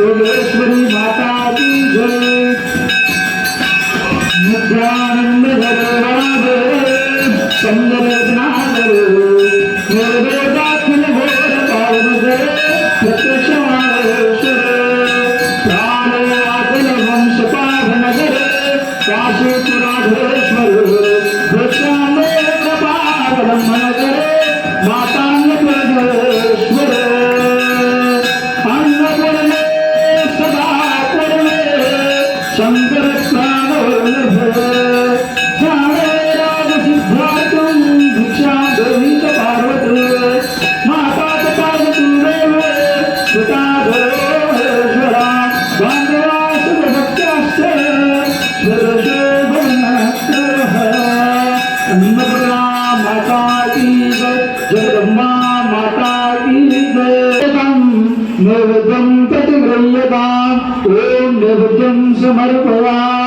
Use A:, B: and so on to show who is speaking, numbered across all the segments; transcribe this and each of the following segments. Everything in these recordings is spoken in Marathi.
A: सोमेश्वरी माता की जय. मुद्रानंद भगवान चंद्रनाथ निर्वेदाखिल भोर पावन प्रत्यक्ष महाश्वर प्राण नैवेद्यं प्रतिगृह्यताम् ॐ नैवेद्यं समर्पयामि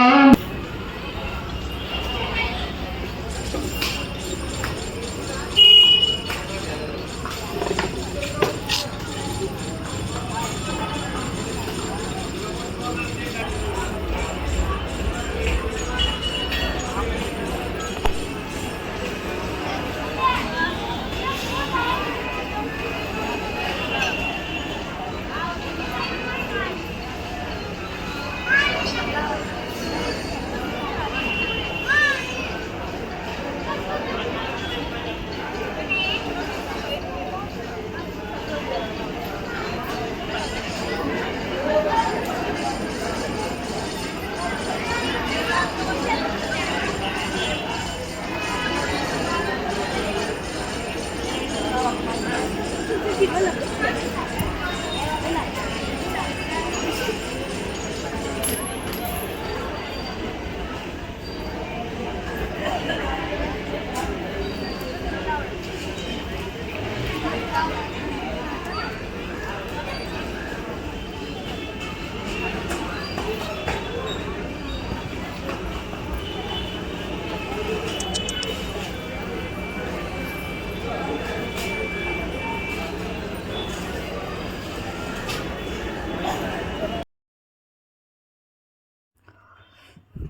A: คิดว่าเรา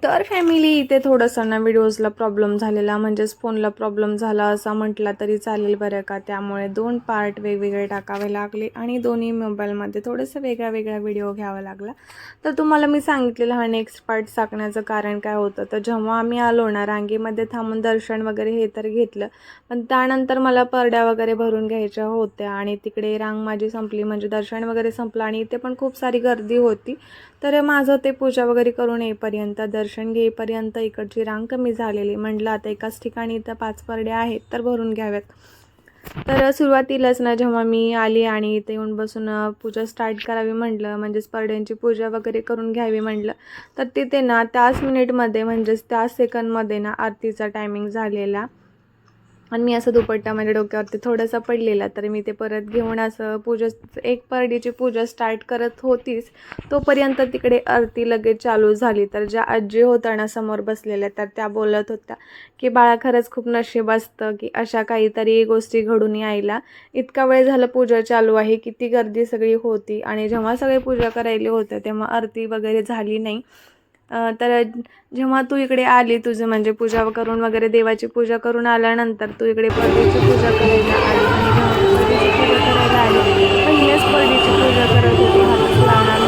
B: तर फॅमिली इथे थोडंसं ना व्हिडिओजला प्रॉब्लेम झालेला म्हणजेच फोनला प्रॉब्लेम झाला असा म्हटला तरी चालेल बरं का. त्यामुळे दोन पार्ट वेगवेगळे टाकावे लागले आणि दोन्ही मोबाईलमध्ये थोडंसं वेगळा वेगळा व्हिडिओ घ्यावा लागला. तर तुम्हाला मी सांगितलेलं हा नेक्स्ट पार्ट टाकण्याचं कारण काय होतं? तर जेव्हा आम्ही आलो ना रांगेमध्ये थांबून दर्शन वगैरे हे तर घेतलं पण त्यानंतर मला परड्या वगैरे भरून घ्यायच्या होत्या आणि तिकडे रांग माझी संपली म्हणजे दर्शन वगैरे संपलं आणि इथे पण खूप सारी गर्दी होती. तर माझं ते पूजा वगैरे करून येईपर्यंत दर्शन घेईपर्यंत इकडची रांग कमी झालेली. म्हटलं आता एकाच ठिकाणी इथं पाच परड्या आहेत तर भरून घ्याव्यात. तर सुरुवातीलाच ना जेव्हा मी आली आणि इथे येऊन बसून पूजा स्टार्ट करावी म्हटलं म्हणजेच परड्यांची पूजा वगैरे करून घ्यावी म्हटलं तर तिथे ना त्याच मिनिटमध्ये म्हणजेच त्याच सेकंदमध्ये ना आरतीचा टायमिंग झालेला. आणि मी असं दुपट्टा माझ्या डोक्यावरती थोडासा पडलेला तर मी ते परत घेऊन असं पूजा एक परडीची पूजा स्टार्ट करत होतीच तोपर्यंत तिकडे आरती लगेच चालू झाली. तर ज्या आजी होत्या ना समोर बसलेल्या तर त्या बोलत होत्या की बाळा खरंच खूप नशीब असतं की अशा काहीतरी गोष्टी घडून यायला. इतका वेळ झालं पूजा चालू आहे किती गर्दी सगळी होती आणि जेव्हा सगळे पूजा करायला होते तेव्हा आरती वगैरे झाली नाही. तर जेव्हा तू इकडे आली तुझं म्हणजे पूजा करून वगैरे देवाची पूजा करून आल्यानंतर तू इकडे परडीची पूजा करायला आली आणि जेव्हा पूजा करायला आली पहिल्याच परडीची पूजा करत होती हातात लावणार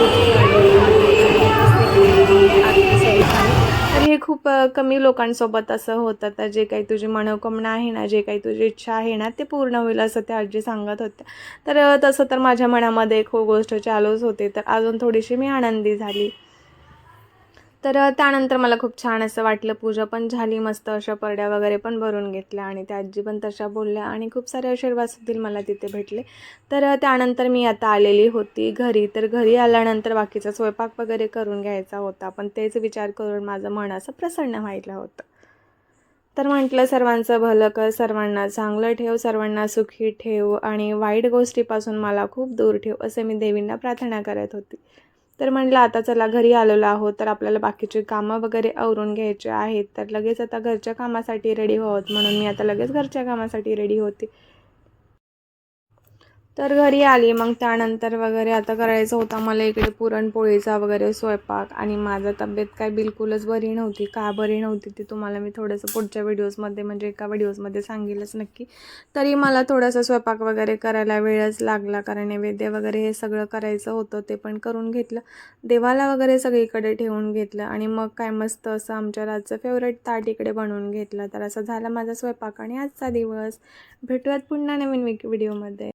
B: तर हे खूप कमी लोकांसोबत असं होतं तर जे काही तुझी मनोकामना आहे ना जे काही तुझी इच्छा आहे ना ते पूर्ण होईल असं त्या आजी सांगत होत्या. तर तसं तर माझ्या मनामध्ये खूप गोष्ट चालूच होते तर अजून थोडीशी मी आनंदी झाली. तर त्यानंतर मला खूप छान असं वाटलं. पूजा पण झाली मस्त अशा परड्या वगैरे पण भरून घेतल्या आणि त्या आजी पण तशा बोलल्या आणि खूप सारे आशीर्वाद सुद्धा मला तिथे भेटले. तर त्यानंतर मी आता आलेली होती घरी. तर घरी आल्यानंतर बाकीचा स्वयंपाक वगैरे करून घ्यायचा होता पण तेच विचार करून माझं मन असं प्रसन्न व्हायला होतं. तर म्हटलं सर्वांचं भलं कर सर्वांना चांगलं ठेव सर्वांना सुखी ठेव आणि वाईट गोष्टीपासून मला खूप दूर ठेव असे मी देवींना प्रार्थना करत होती. तर म्हटलं आता चला घरी आलेलो आहोत तर आपल्याला बाकीचे कामं वगैरे आवरून घ्यायचे आहेत. तर लगेच आता घरच्या कामासाठी रेडी व्हावत म्हणून मी आता लगेच घरच्या कामासाठी रेडी होते. तर घरी आली. मग त्यानंतर वगैरे आता करायचं होता. मला इकडे पुरणपोळीचा वगैरे स्वयंपाक आणि माझं तब्येत काय बिलकुलच बरी नव्हती. का बरी नव्हती ते तुम्हाला मी थोडंसं पुढच्या व्हिडिओजमध्ये म्हणजे एका व्हिडिओजमध्ये सांगेलच नक्की. तरी मला थोडासा स्वयंपाक वगैरे करायला वेळच लागला. कारण नैवेद्य वगैरे हे सगळं करायचं होतं ते पण करून घेतलं. देवाला वगैरे सगळीकडे ठेवून घेतलं. आणि मग काय मस्त असं आमच्या रातचं फेवरेट ताट इकडे बनवून घेतलं. तर असं झाला माझा स्वयंपाक आणि आजचा दिवस. भेटूयात पुन्हा नवीन व्हिडिओमध्ये.